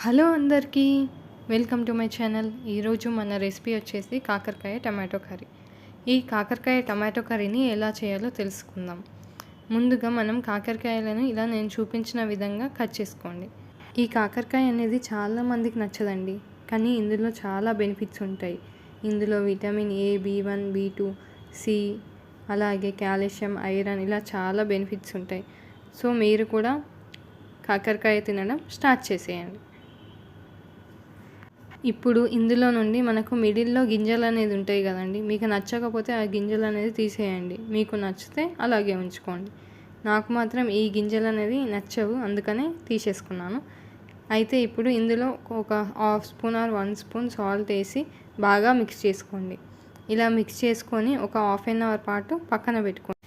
Hello అందరికీ welcome to my channel. ఈరోజు మన రెసిపీ వచ్చేసి కాకరకాయ టమాటో కర్రీ. ఈ కాకరకాయ టమాటో కర్రీని ఎలా చేయాలో తెలుసుకుందాం. ముందుగా మనం కాకరకాయలను ఇలా నేను చూపించిన విధంగా కట్ చేసుకోండి. ఈ కాకరకాయ అనేది చాలా మందికి నచ్చదండి కానీ ఇందులో చాలా బెనిఫిట్స్ ఉంటాయి. ఇందులో vitamin A B one B two C అలాగే కాల్షియం ఐరన్ ఇలా చాలా బెనిఫిట్స్ ఉంటాయి. సో మీరు కూడా కాకరకాయ తినడం స్టార్ట్ చేసేయండి. ఇప్పుడు ఇందులో నుండి మనకు మిడిల్లో గింజలు అనేది ఉంటాయి కదండి. మీకు నచ్చకపోతే ఆ గింజలు అనేది తీసేయండి. మీకు నచ్చితే అలాగే ఉంచుకోండి. నాకు మాత్రం ఈ గింజలు అనేది నచ్చవు అందుకనే తీసేసుకున్నాను. అయితే ఇప్పుడు ఇందులో ఒక half spoon or one spoon salt వేసి బాగా మిక్స్ చేసుకోండి. ఇలా మిక్స్ చేసుకొని ఒక హాఫ్ అన్ అవర్ పాటు పక్కన పెట్టుకోండి.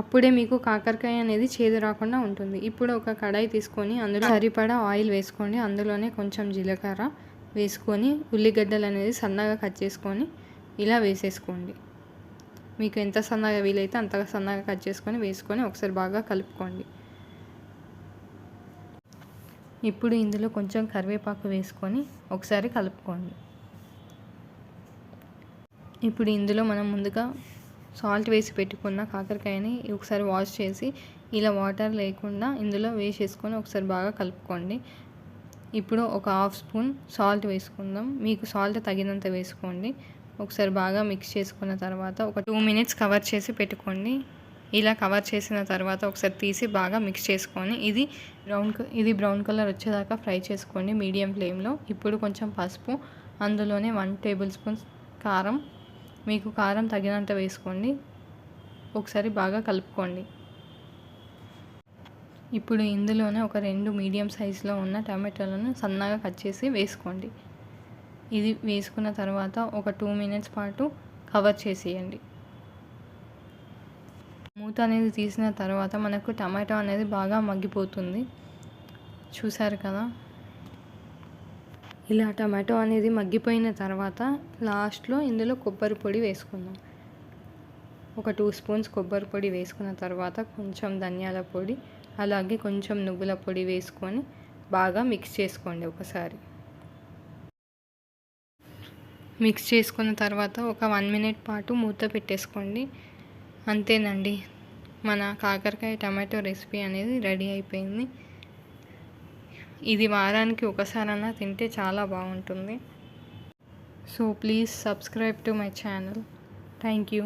అప్పుడే మీకు కాకరకాయ అనేది చేదు రాకుండా ఉంటుంది. ఇప్పుడు ఒక కడాయి తీసుకొని అందులో సరిపడా ఆయిల్ వేసుకోండి. అందులోనే కొంచెం జీలకర్ర వేసుకొని ఉల్లిగడ్డలు అనేది సన్నగా కట్ చేసుకొని ఇలా వేసేసుకోండి. మీకు ఎంత సన్నగా వీలైతే అంతగా సన్నగా కట్ చేసుకొని వేసుకొని ఒకసారి బాగా కలుపుకోండి. ఇప్పుడు ఇందులో కొంచెం కరివేపాకు వేసుకొని ఒకసారి కలుపుకోండి. ఇప్పుడు ఇందులో మనం ముందుగా సాల్ట్ వేసి పెట్టుకున్న కాకరకాయని ఒకసారి వాష్ చేసి ఇలా వాటర్ లేకుండా ఇందులో వేసేసుకొని ఒకసారి బాగా కలుపుకోండి. ఇప్పుడు ఒక హాఫ్ స్పూన్ సాల్ట్ వేసుకుందాం. మీకు సాల్ట్ తగినంత వేసుకోండి. ఒకసారి బాగా మిక్స్ చేసుకున్న తర్వాత ఒక టూ మినిట్స్ కవర్ చేసి పెట్టుకోండి. ఇలా కవర్ చేసిన తర్వాత ఒకసారి తీసి బాగా మిక్స్ చేసుకొని ఇది బ్రౌన్ ఇది బ్రౌన్ కలర్ వచ్చేదాకా ఫ్రై చేసుకోండి మీడియం ఫ్లేమ్లో. ఇప్పుడు కొంచెం పసుపు అందులోనే వన్ టేబుల్ స్పూన్ కారం. మీకు కారం తగినంత వేసుకోండి. ఒకసారి బాగా కలుపుకోండి. ఇప్పుడు ఇందులోనే ఒక రెండు మీడియం సైజులో ఉన్న టమాటాలను సన్నగా కట్ చేసి వేసుకోండి. ఇది వేసుకున్న తర్వాత ఒక టూ మినిట్స్ పాటు కవర్ చేసేయండి. మూత అనేది తీసిన తర్వాత మనకు టమాటో అనేది బాగా మగ్గిపోతుంది. చూసారు కదా? ఇలా టమాటో అనేది మగ్గిపోయిన తర్వాత లాస్ట్లో ఇందులో కొబ్బరి పొడి వేసుకుందాం. ఒక టూ స్పూన్స్ కొబ్బరి పొడి వేసుకున్న తర్వాత కొంచెం ధనియాల పొడి అలాగే కొంచెం నువ్వుల పొడి వేసుకొని బాగా మిక్స్ చేసుకోండి ఒకసారి. మిక్స్ చేసుకున్న తర్వాత ఒక వన్ మినిట్ పాటు మూత పెట్టేసుకోండి. అంతేనండి. మన కాకరకాయ టమాటో రెసిపీ అనేది రెడీ అయిపోయింది. ఇది వారానికి ఒకసారైనా తింటే చాలా బాగుంటుంది. So please subscribe to my channel thank you